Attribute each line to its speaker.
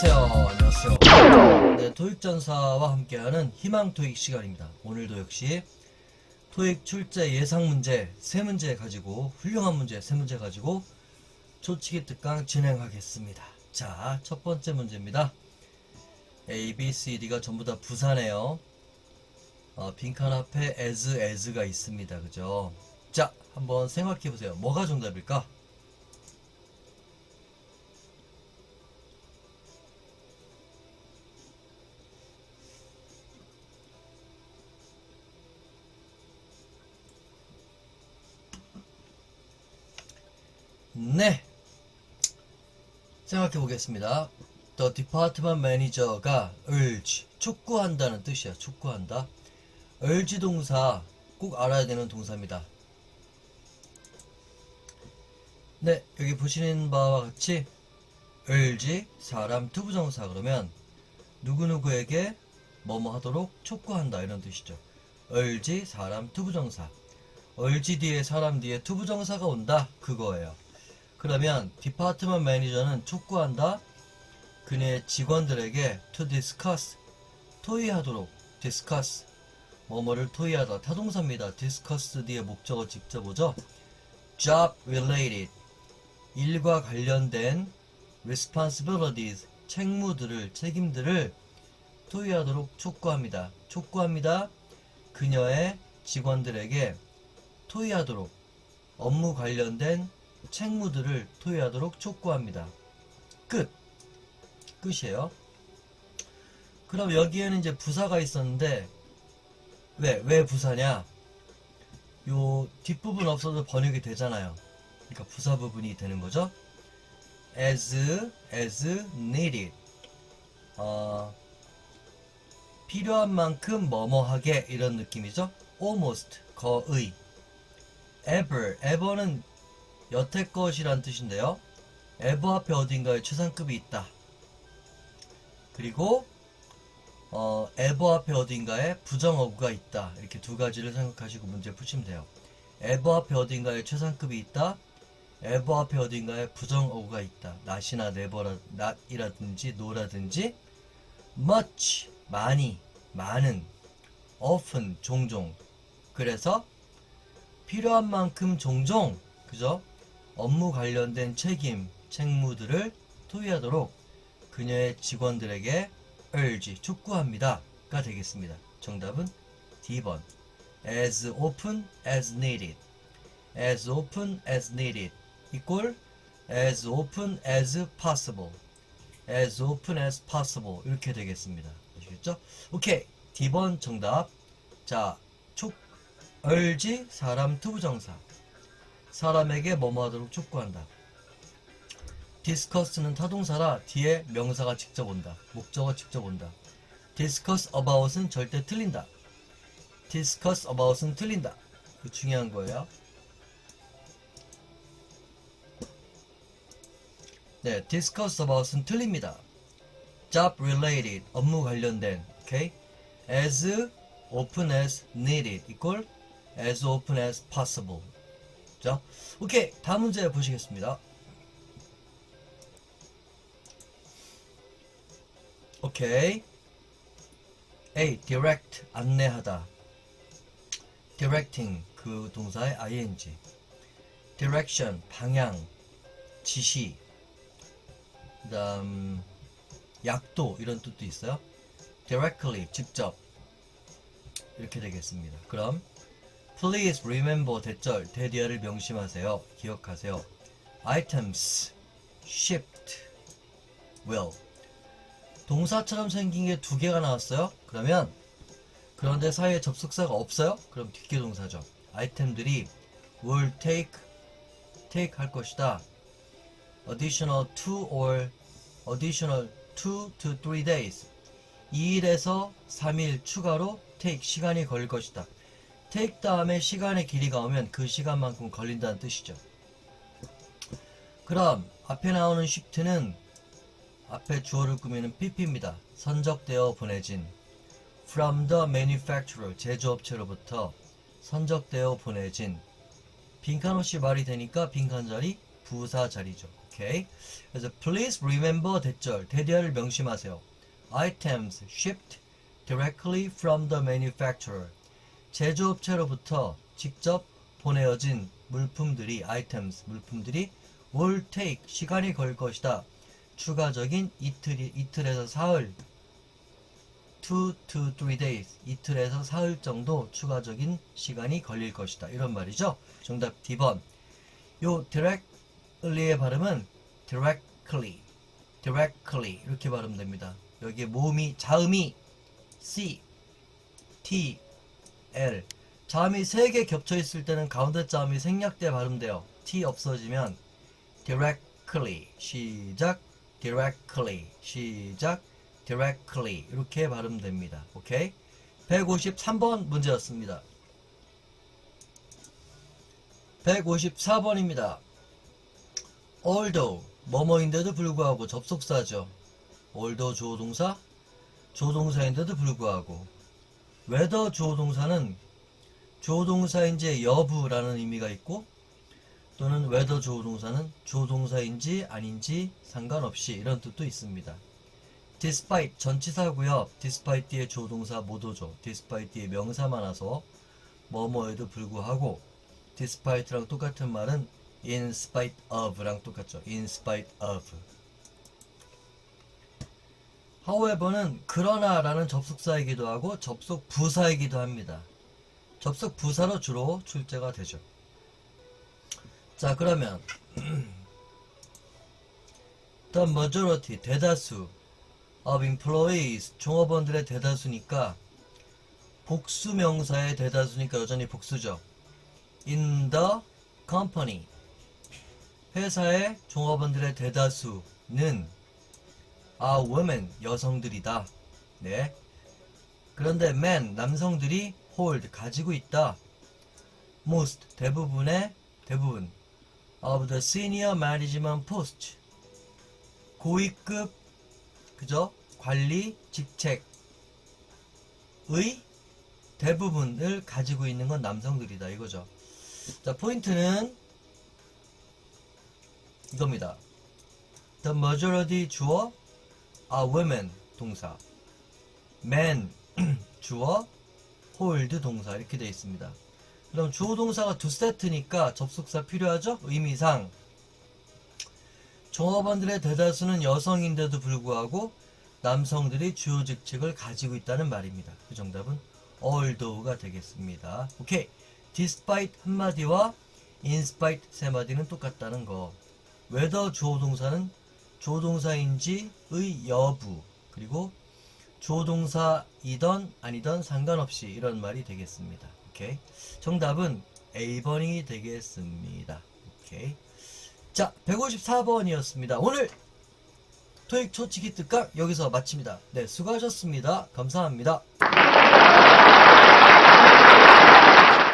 Speaker 1: 안녕하세요. 안녕하세요. 네, 토익전사와 함께하는 희망 토익 시간입니다. 오늘도 역시 토익 출제 예상 문제 세 문제 가지고 훌륭한 문제 세 문제 가지고 초치기 특강 진행하겠습니다. 자, 첫 번째 문제입니다. A, B, C, D가 전부 다 부사네요. 어, 빈칸 앞에 as, as가 있습니다. 그죠? 자, 한번 생각해 보세요. 뭐가 정답일까? 네. 생각해 보겠습니다. The department manager가 urge, 촉구한다는 뜻이야. 촉구한다. urge 동사 꼭 알아야 되는 동사입니다. 네, 여기 보시는 바와 같이 urge 사람 투부정사 그러면 누구누구에게 뭐뭐 하도록 촉구한다 이런 뜻이죠. urge 사람 투부정사. urge 뒤에 사람 뒤에 투부정사가 온다 그거예요. 그러면 디파트먼트 매니저는 촉구한다. 그네 직원들에게 to discuss 토의하도록 discuss 뭐뭐를 토의하다 타동사입니다. discuss 뒤에 목적어 직접 오죠. job related 일과 관련된 responsibilities 책무들을 책임들을 토의하도록 촉구합니다. 촉구합니다. 그녀의 직원들에게 토의하도록 업무 관련된 책무들을 토의하도록 촉구합니다. 끝. 끝이에요. 그럼 여기에는 이제 부사가 있었는데 왜, 왜 부사냐? 요 뒷부분 없어도 번역이 되잖아요. 그러니까 부사 부분이 되는 거죠. as, as needed. 어, 필요한 만큼 뭐뭐하게 이런 느낌이죠. almost, 거의. ever, ever는 여태껏이란 뜻인데요. ever 앞에 어딘가에 최상급이 있다. 그리고 어, ever 앞에 어딘가에 부정어구가 있다. 이렇게 두 가지를 생각하시고 문제 푸시면 돼요. ever 앞에 어딘가에 최상급이 있다. ever 앞에 어딘가에 부정어구가 있다. not이나 never라, not이라든지 no라든지 much, 많이, 많은, often, 종종. 그래서 필요한 만큼 종종, 그죠? 업무 관련된 책임, 책무들을 토의하도록 그녀의 직원들에게 urge, 촉구합니다 가 되겠습니다. 정답은 D번. as often as needed. as often as needed equal as often as possible. as often as possible 이렇게 되겠습니다. 아시겠죠? 오케이. D번 정답. 자, 촉 urge 사람 투부정사. 사람에게 뭐뭐 하도록 촉구한다. discuss는 타동사라 뒤에 명사가 직접 온다. 목적어 직접 온다. discuss about은 절대 틀린다. discuss about은 틀린다. 그 중요한 거예요. 네, discuss about은 틀립니다. job related 업무 관련된 오케이 as open as needed equal as open as possible 자, 오케이 다음 문제 보시겠습니다. 오케이. A. direct 안내하다. Directing 그 동사의 ing. Direction 방향 지시. 그 다음 약도 이런 뜻도 있어요. Directly 직접. 이렇게 되겠습니다. 그럼 please remember 대절 대디어를 명심하세요 기억하세요 items shipped will 동사처럼 생긴 게 두 개가 나왔어요 그러면 그런데 사이에 접속사가 없어요 그럼 뒷개 동사죠 아이템들이 will take take 할 것이다 additional two or additional two to three days 2일에서 3일 추가로 take 시간이 걸릴 것이다. Take 다음에 시간의 길이가 오면 그 시간만큼 걸린다는 뜻이죠. 그럼 앞에 나오는 shift는 앞에 주어를 꾸미는 pp입니다. 선적되어 보내진 from the manufacturer 제조업체로부터 선적되어 보내진 빈칸 없이 말이 되니까 빈칸 자리 부사 자리죠. 오케이. 그래서 please remember 대절 대대를 명심하세요. items shipped directly from the manufacturer. 제조업체로부터 직접 보내어진 물품들이 items 물품들이 will 시간이 걸 것이다. 추가적인 이틀이 이틀에서 사흘 2 to 3 days 이틀에서 사흘 정도 추가적인 시간이 걸릴 것이다. 이런 말이죠. 정답 D번. 요 directly의 발음은 directly directly 이렇게 발음됩니다. 여기에 모음이 자음이 C T L 자음이 세개 겹쳐 있을 때는 가운데 자음이 생략돼 발음돼요. T 없어지면 directly 시작 directly 시작 directly 이렇게 발음됩니다. 오케이? 153번 문제였습니다. 154번입니다. although 뭐뭐인데도 불구하고 접속사죠. although 주어동사 조동사인데도 불구하고 whether 주어동사는 조동사인지 여부라는 의미가 있고 또는 whether 조동사는 조동사인지 아닌지 상관없이 이런 뜻도 있습니다. despite 전치사고요. despite 뒤에 조동사 모도죠. despite 뒤에 명사만 와서 뭐뭐에도 불구하고 despite랑 똑같은 말은 in spite of랑 똑같죠. in spite of. However는 그러나라는 접속사이기도 하고 접속 부사이기도 합니다. 접속 부사로 주로 출제가 되죠. 자, 그러면 the majority 대다수 of employees 종업원들의 대다수니까 복수 명사의 대다수니까 여전히 복수죠. in the company 회사의 종업원들의 대다수는 are women 여성들이다. 네. 그런데 men 남성들이 hold 가지고 있다. most 대부분의 대부분 of the senior management post 고위급 그죠? 관리 직책의 대부분을 가지고 있는 건 남성들이다 이거죠. 자, 포인트는 이겁니다. The majority 주어 are women 동사. men 주어 hold 동사 이렇게 되어 있습니다. 그럼 주어 동사가 두 세트니까 접속사 필요하죠? 의미상 종업원들의 대다수는 여성인데도 불구하고 남성들이 주요 직책을 가지고 있다는 말입니다. 그 정답은 although가 되겠습니다. 오케이. despite 한마디와 in spite 세 마디는 똑같다는 거. whether 주어 동사는 조동사인지의 여부 그리고 조동사이던 아니던 상관없이 이런 말이 되겠습니다. 오케이. 정답은 A번이 되겠습니다. 오케이. 자, 154번이었습니다. 오늘 토익 초치기 특강 여기서 마칩니다. 네, 수고하셨습니다. 감사합니다.